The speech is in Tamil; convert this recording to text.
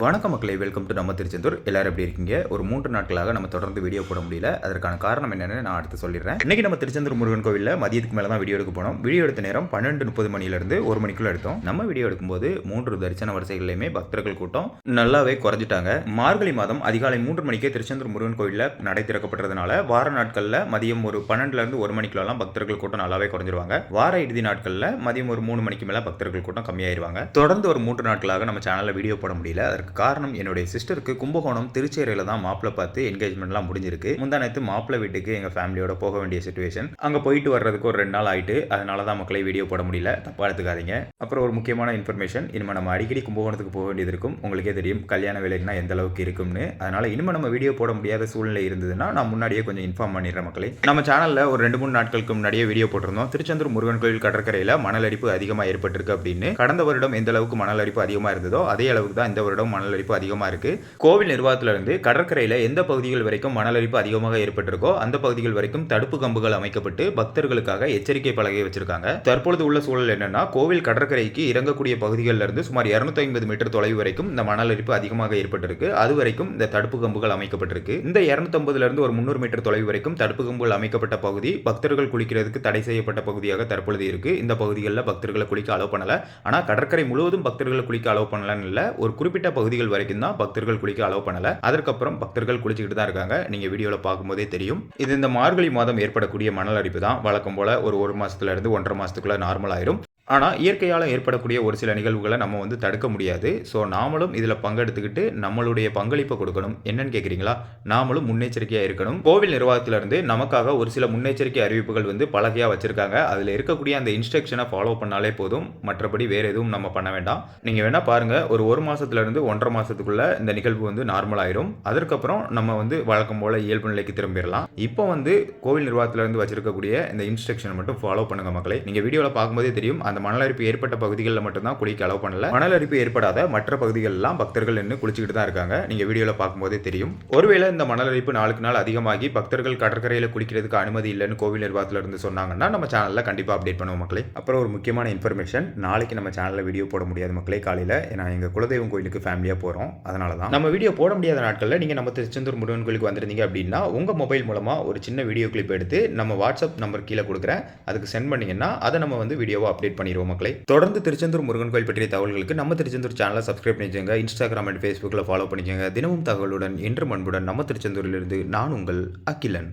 வணக்கம் மக்களை வெல்கம் டு நம்ம திருச்செந்தூர். எல்லாரும் எப்படி இருக்கீங்க? ஒரு மூன்று நாட்களாக நம்ம தொடர்ந்து வீடியோ போட முடியல. அதற்கான காரணம் என்னென்னு நான் அடுத்து சொல்லிடுறேன். இன்னைக்கு நம்ம திருச்செந்தூர் முருகன் கோவிலில் மதியத்துக்கு மேலே தான் வீடியோ எடுக்க போனோம். வீடியோ எடுத்த நேரம் பன்னெண்டு முப்பது மணிலேருந்து ஒரு மணிக்குள்ள எடுத்தோம். நம்ம வீடியோ எடுக்கும்போது மூன்று தரிசன வரிசைகளையுமே பக்தர்கள் கூட்டம் நல்லாவே குறைஞ்சிட்டாங்க. மார்கழி மாதம் அதிகாலை மூன்று மணிக்கே திருச்செந்தூர் முருகன் கோவிலில் நடை திறக்கப்பட்டதுனால வார நாட்களில் மதியம் ஒரு பன்னெண்டுலேருந்து ஒரு மணிக்குள்ளலாம் பக்தர்கள் கூட்டம் நல்லாவே குறைஞ்சிருவாங்க. வார இறுதி நாட்களில் மதியம் ஒரு மூணு மணிக்கு மேலே பக்தர்கள் கூட்டம் கம்மியாயிருவாங்க. தொடர்ந்து ஒரு மூன்று நாட்களாக நம்ம சேனலில் வீடியோ போட முடியல. அதற்கு காரணம் என்னுடைய சிஸ்டருக்கு கும்பகோணம் திருச்சேரியில் தான் மாப்பிள்ளை பார்த்து என்கேஜ்மெண்ட்லாம் முடிஞ்சிருக்கு. முந்தானத்து மாப்பிள்ளை வீட்டுக்கு எங்கள் ஃபேமிலியோட போக வேண்டிய சுச்சுவேஷன் அங்கே போயிட்டு வர்றதுக்கு ஒரு ரெண்டு நாள் ஆயிட்டு அதனால தான் மக்களை வீடியோ போட முடியல. தப்பாக எடுத்துக்காதீங்க. அப்புறம் ஒரு முக்கியமான இன்ஃபர்மேஷன் இனிமேல் நம்ம அடிக்கடி கும்பகோணத்துக்கு போக வேண்டியது இருக்கும். உங்களுக்கே தெரியும் கல்யாண வேலைக்குனா எந்த அளவுக்கு இருக்கும்னு. அதனால இனிமேல் நம்ம வீடியோ போட முடியாத சூழ்நிலை இருந்ததுன்னா நான் முன்னாடியே கொஞ்சம் இன்ஃபார்ம் பண்ணிடுறேன் மக்களை. நம்ம சேனலில் ஒரு ரெண்டு மூணு நாட்களுக்கு முன்னாடியே வீடியோ போட்டிருந்தோம். திருச்செந்தூர் முருகன் கோயில் கடற்கரையில் மணல் அரிப்பு அதிகமாக ஏற்பட்டிருக்கு அப்படின்னு. கடந்த வருடம் எந்த அளவுக்கு மணல் அரிப்பு அதிகமாக இருந்ததோ அதே அளவுக்கு தான் இந்த வருடம் மணல் அரிப்பு அதிகமாக இருக்கு. கோவில் நிர்வாகத்திலிருந்து கடற்கரையில் எந்த பகுதிகள் வரைக்கும் மணல் அரிப்பு அதிகமாக ஏற்பட்டிருக்கோ அந்த பகுதிகள் வரைக்கும் தடுப்பு கம்புகள் அமைக்கப்பட்டு பக்தர்களுக்காக எச்சரிக்கை பலகை வச்சிருக்காங்க. தற்பொழுது உள்ள சூழல் என்னன்னா கோவில் கடற்கரைக்கு இறங்கக்கூடிய பகுதிகளில் இருந்து சுமார் 250 ஐம்பது மீட்டர் தொலைவு வரைக்கும் இந்த மணல் அரிப்பு அதிகமாக ஏற்பட்டிருக்கு. அது வரைக்கும் இந்த தடுப்பு கம்புகள் அமைக்கப்பட்டிருக்கு. இந்த 250 இருந்து ஒரு முந்நூறு மீட்டர் தொலைவு வரைக்கும் தடுப்பு கம்புகள் அமைக்கப்பட்ட பகுதி பக்தர்கள் குளிக்கிறதுக்கு தடை செய்யப்பட்ட பகுதியாக தற்பொழுது இருக்கு. இந்த பகுதிகளில் பக்தர்களை குளிக்க அலோவ் பண்ணல. ஆனால் கடற்கரை முழுவதும் பக்தர்களை குளிக்க அலோவ் பண்ணலன்னு இல்லை. ஒரு குறிப்பிட்ட பகுதிகள் வரைக்கும் தான் பக்தர்கள் குளிக்க அலோவ் பண்ணல. அதற்கப்புறம் பக்தர்கள் குளிச்சுக்கிட்டு தான் இருக்காங்க. நீங்க வீடியோவில் பார்க்கும்போதே தெரியும். இது இந்த மார்கழி மாதம் ஏற்படக்கூடிய மணல் அரிப்பு தான். வழக்கம் போல ஒரு ஒரு மாசத்துல இருந்து ஒன்றரை மாசத்துக்குள்ள நார்மல் ஆயிரும். ஆனால் இயற்கையால் ஏற்படக்கூடிய ஒரு சில நிகழ்வுகளை நம்ம வந்து தடுக்க முடியாது. ஸோ நாமளும் இதில் பங்கெடுத்துக்கிட்டு நம்மளுடைய பங்களிப்பை கொடுக்கணும். என்னன்னு கேட்குறீங்களா நாமளும் முன்னெச்சரிக்கையாக இருக்கணும். கோவில் நிர்வாகத்திலிருந்து நமக்காக ஒரு சில முன்னெச்சரிக்கை அறிவிப்புகள் வந்து பலகையாக வச்சுருக்காங்க. அதில் இருக்கக்கூடிய அந்த இன்ஸ்ட்ரக்ஷனை ஃபாலோ பண்ணாலே போதும். மற்றபடி வேறு எதுவும் நம்ம பண்ண வேண்டாம். நீங்கள் வேணால் பாருங்கள் ஒரு ஒரு மாதத்துலேருந்து ஒன்றரை மாதத்துக்குள்ளே இந்த நிகழ்வு வந்து நார்மல் ஆயிரும். அதற்கப்புறம் நம்ம வந்து வழக்கம் போல் இயல்பு நிலைக்கு திரும்பிடலாம். இப்போ வந்து கோவில் நிர்வாகத்திலிருந்து வச்சிருக்கக்கூடிய இந்த இன்ஸ்ட்ரக்ஷனை மட்டும் ஃபாலோ பண்ணுங்கள் மக்களை. நீங்கள் வீடியோவில் பார்க்கும்போதே தெரியும் அந்த மணல் அரிப்பு ஏற்பட்ட பகுதிகளில் மட்டும்தான் குளிக்க அலோவ் பண்ணல. மணல் அரிப்பு ஏற்படாத மற்ற பகுதிகளெல்லாம் பக்தர்கள் நின்று குளிச்சுக்கிட்டு தான் இருக்காங்க. நீங்கள் வீடியோவில் பார்க்கும்போதே தெரியும். ஒருவேளை இந்த மணல் அரிப்பு நாளுக்கு நாள் அதிகமாகி பக்தர்கள் கடற்கரையில் குளிக்கிறதுக்கு அனுமதி இல்லைன்னு கோவில் நிர்வாகத்தில் இருந்து சொன்னாங்கன்னா நம்ம சேனலில் கண்டிப்பாக அப்டேட் பண்ணுவோம் மக்களே. அப்புறம் ஒரு முக்கியமான இன்ஃபர்மேஷன் நாளைக்கு நம்ம சேனலில் வீடியோ போட முடியாது மக்களே காலையில். ஏன்னா எங்கள் குலதெய்வம் கோயிலுக்கு ஃபேமிலியாக போகிறோம் அதனால தான் நம்ம வீடியோ போட முடியாத நாட்களில் நீங்கள் நம்ம திருச்செந்தூர் முருகன் கோயிலுக்கு வந்திருந்தீங்க அப்படின்னா உங்கள் மொபைல் மூலமாக ஒரு சின்ன வீடியோ கிளிப் எடுத்து நம்ம வாட்ஸ்அப் நம்பர் கீழே கொடுக்குறேன். அதுக்கு சென்ட் பண்ணிங்கன்னா அதை நம்ம வந்து வீடியோவை அப்டேட் பண்ணிடுவோம் மக்களை. தொடர்ந்து திருச்செந்தூர் முருகன் கோயில் பற்றிய தகவல்களுக்கு நம்ம திருச்செந்தூர் சேனலை சப்ஸ்கிரைப் பண்ணிக்கோங்க. இன்ஸ்டாகிராம் அண்ட் ஃபேஸ்புக்கில் ஃபாலோ பண்ணிக்கோங்க. தினமும் தகவலுடன் இன்று அன்புடன் நம்ம திருச்செந்தூரிலிருந்து நான் உங்கள் அகிலன்.